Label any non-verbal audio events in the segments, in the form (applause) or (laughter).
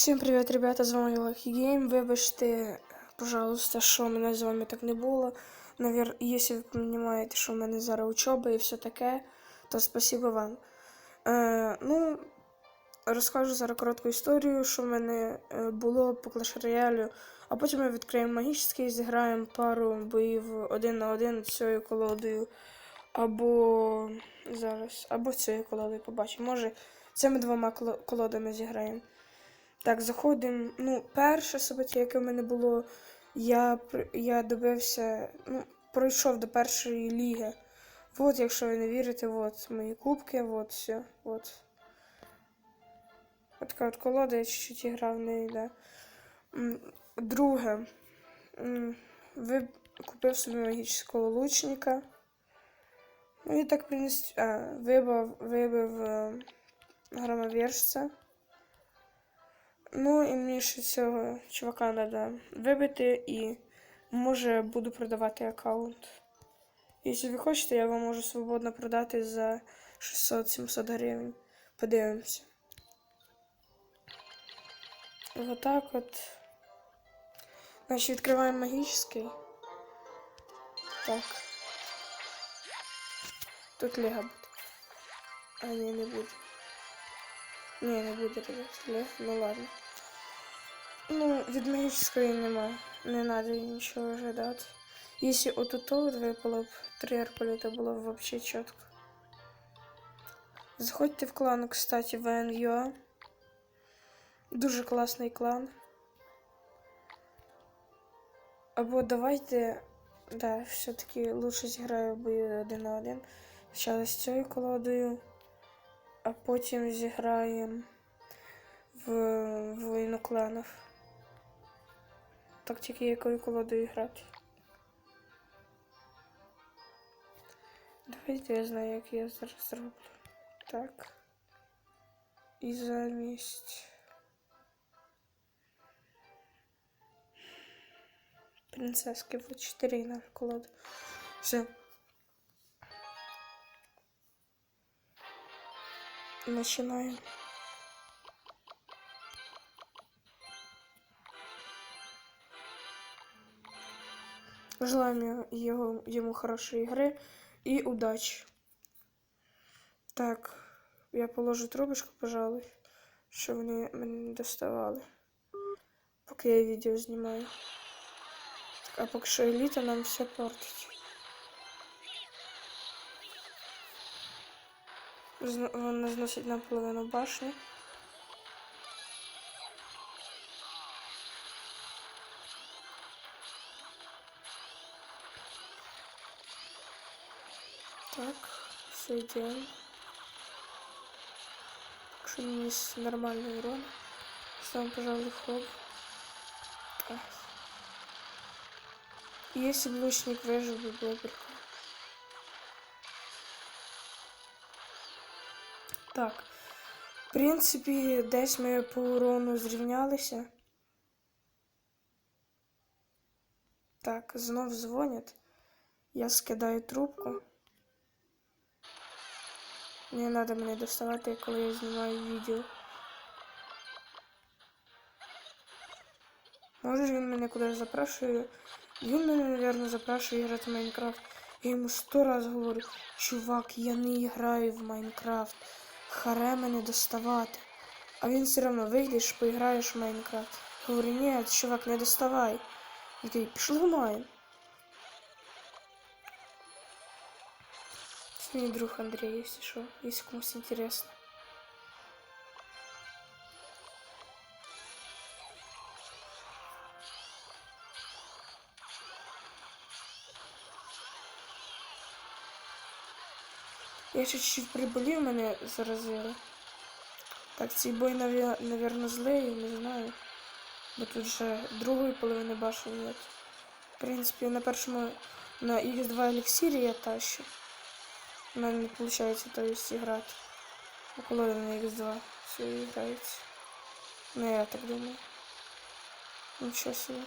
Всім привіт, ребята! З вами Lucky Game. Вибачте, пожалуйста, що мене з вами так не було. Навір... Якщо ви розумієте, що в мене зараз учоба і все таке, то спасибо вам. Е, ну, розкажу зараз коротку історію, що в мене е, було по Clash Royale, а потім ми відкриємо магічний, і зіграємо пару боїв один на один цією колодою. Або зараз, або цією колодою побачимо. Може, цими двома колодами зіграємо. Так, заходимо. Ну, перше собиття, яке в мене було, я, я добився, ну, пройшов до першої ліги. От, якщо ви не вірите, от мої кубки, от все, от. От така от колода, я чуть-чуть грав в неї, да. Друге. Ви купив собі магічного лучника. Ну і так приніс. А, вибив, вибив е, громовержця. Ну і мені ще цього чувака треба вибити і може буду продавати аккаунт. Якщо ви хочете, я вам можу свободно продати за 600-700 гривень. Подивимося. Вот так от. Значить, відкриваємо магічний. Так. Тут лего буде. А ні, не буде. Ні, не буде, ребят. Лего, ну ладно. Ну, від магічної нема. Не треба нічого ожидати. Якщо тут от випало б три арбалета, було б вообще чітко. Заходьте в клан, кстати, VNUA. Дуже класний клан. Або давайте. Да, все-таки лучше зіграю в бою один на один. Спочатку з цією колодою, а потім зіграємо в, в війну кланів. Так тільки якою колодою грати. Давайте я знаю, як я зараз зроблю. Так. І замість. Принцески в 4 наша колода. Все. Начинаем. Желаем ему- его, ему хорошей игры и удачи. Так, я положу трубочку, пожалуй, щоб вони мене не доставали. Поки я відео знімаю. Так, а поки що еліта нам все портить. Вона зносить наполовину башню. Так, все идеально. Что у меня есть нормальный урон. Сам, пожалуй, хоп. А. Если бы лучник выжил бы прикольно. Так. В принципі, десь ми по урону зрівнялися. Так, знов дзвонять. Я скидаю трубку. Не треба мене доставати, коли я знімаю відео. Може він мене кудись запрошує. Він мене, мабуть, запрошує грати в Майнкрафт. Я йому сто раз говорю, чувак, я не граю в Майнкрафт. Харе мене доставати. А він все одно вийдеш, поіграєш в Майнкрафт. Говорю, ні, чувак, не доставай. Він такий, пішли в Майн. Мій друг Андрій, якщо що, якщо комусь інтересно. Я ще чуть-чуть приболів, мене заразили. Так, цей бой, наві- навірно, злий, не знаю. Бо тут вже другої половини башні нет. В принципі, на першому на X2 еліксирі я тащу. У мене не виходить то есть грати. А коли на X2 все грається. Ну я так думаю. Нічого собі.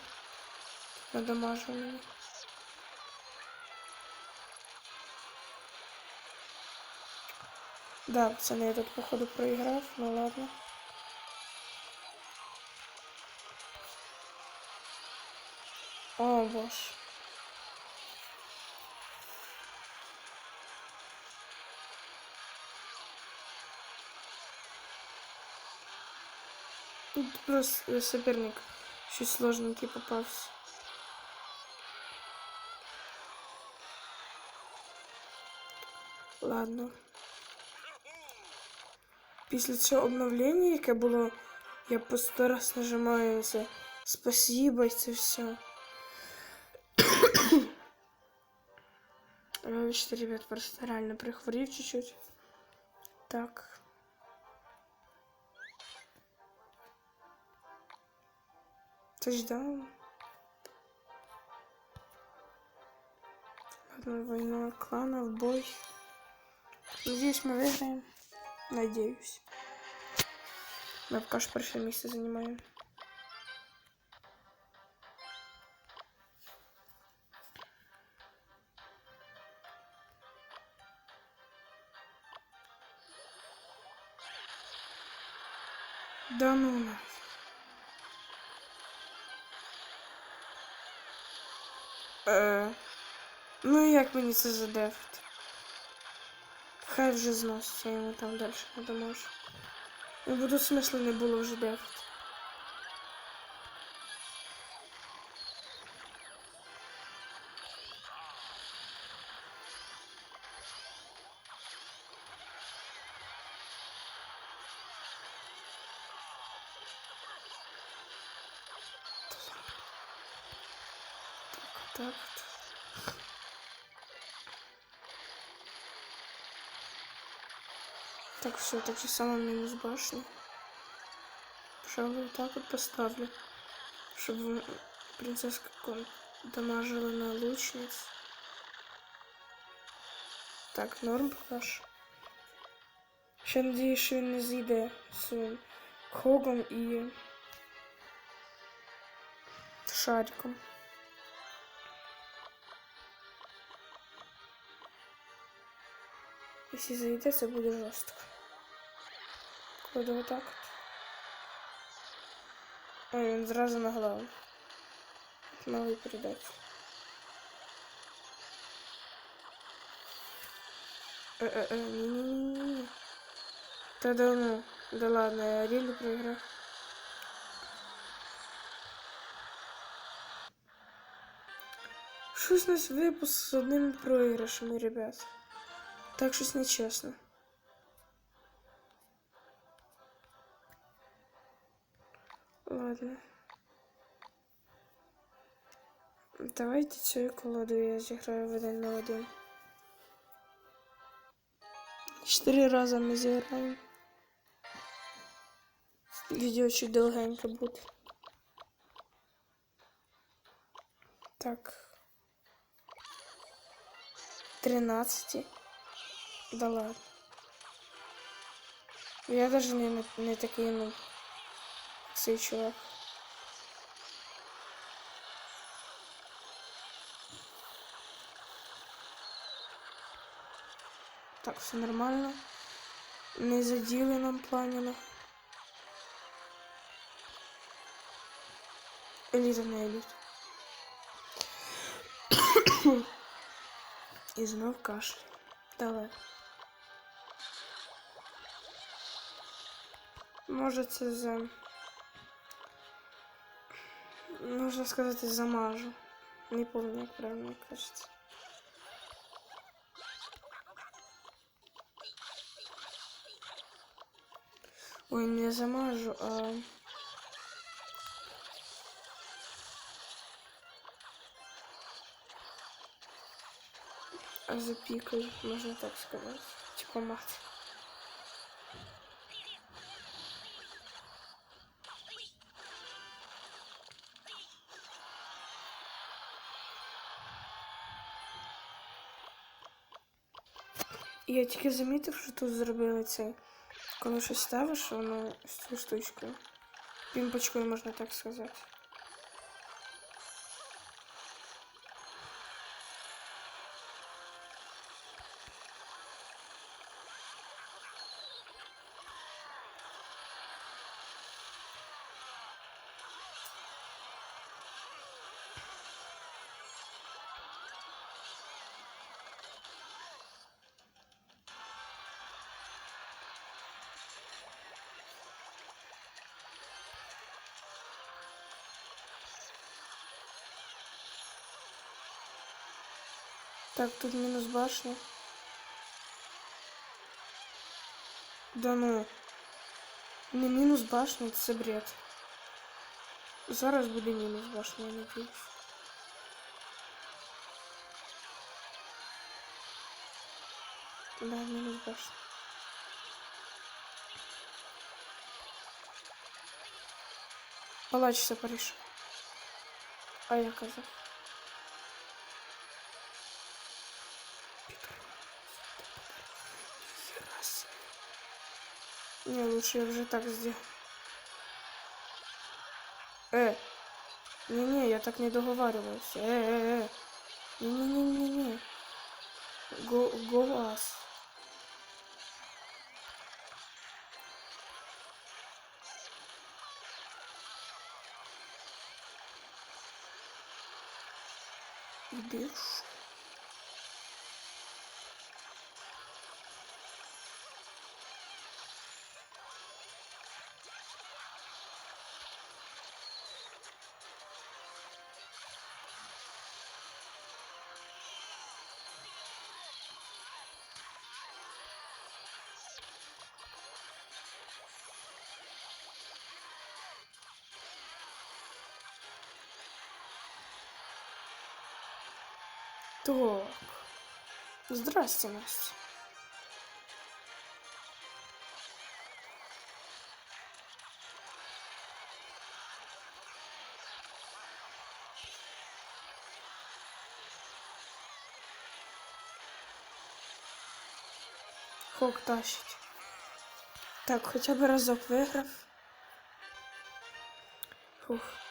Надамажу мені. Да, пацаны, я тут, походу, проиграв, ну ладно. О, боже. Тут просто соперник чуть сложненький попался. Ладно Після цього обновлення, яке було, я по сто раз нажимаю це спасибо і це все. (coughs) Вибачте, ребят, просто реально прихворів чуть-чуть. Так. Тачдаун. Ладно, война кланов, бой. Надеюсь, мы выиграем. Надеюсь. Мы пока что первое место занимаем. Да ну нафиг. Е, ну і як мені це задефати? Хай вже зноситься, я йому там далі не доможу. Не буду смисла не було вже дефати. Так, вот. Так, все, так же самое минус башни. Пожалуй, вот так вот поставлю. Чтобы принцесска кон дамажила на лучниц. Так, норм пока що. Ще надіюсь, що він не зійде з Хогом і Шариком. Якщо зайде, це буде жорстко. Кладу отак от. Ой, він зразу на голову. Новий передачу. Е-е-е, ні-ні-ні-ні. Та да ну, да ладно, я Рілі проіграв. Щось нас випуск з одними проіграшами, ребят. Так щось нечесно. Ладно. Давайте цю колоду я зіграю в один на один. Чотири рази ми зіграємо. Відео чуть довгенько буде. Так. Тринадцати. Да ладно. Я даже не, не такий, ну, цей чувак. Так, все нормально. Не заділи нам пламена. Еліта не еліт. (coughs) І знов кашель. Давай. Може це за... Можна сказати, замажу. Не помню, як правильно кажеться. Ой, не замажу, а... А запикаю, можно так сказать. Типа мать. Я тільки замітив, що тут зробили це. Коли щось ставиш, воно з цією штучкою. Пімпочкою можна так сказати. Так, тут мінус башня. Да ну. Не мінус башня, це бред. Зараз буде мінус башня, я надіюсь. Да, мінус башня. Палачся, Париж. А я казав. Не, лучше я уже так сделаю. Э. Не-не, я так не договаривался. Э-э-э. Не-не-не-не-не. Го голос. Иди Так. Здрасте, Настя. Хок тащить. Так, хоча б разок виграв. Фух.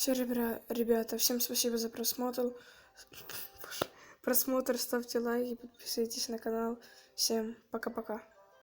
Все, ребята, всем спасибо за просмотр. Просмотр, ставьте лайки, подписывайтесь на канал. Всем пока-пока.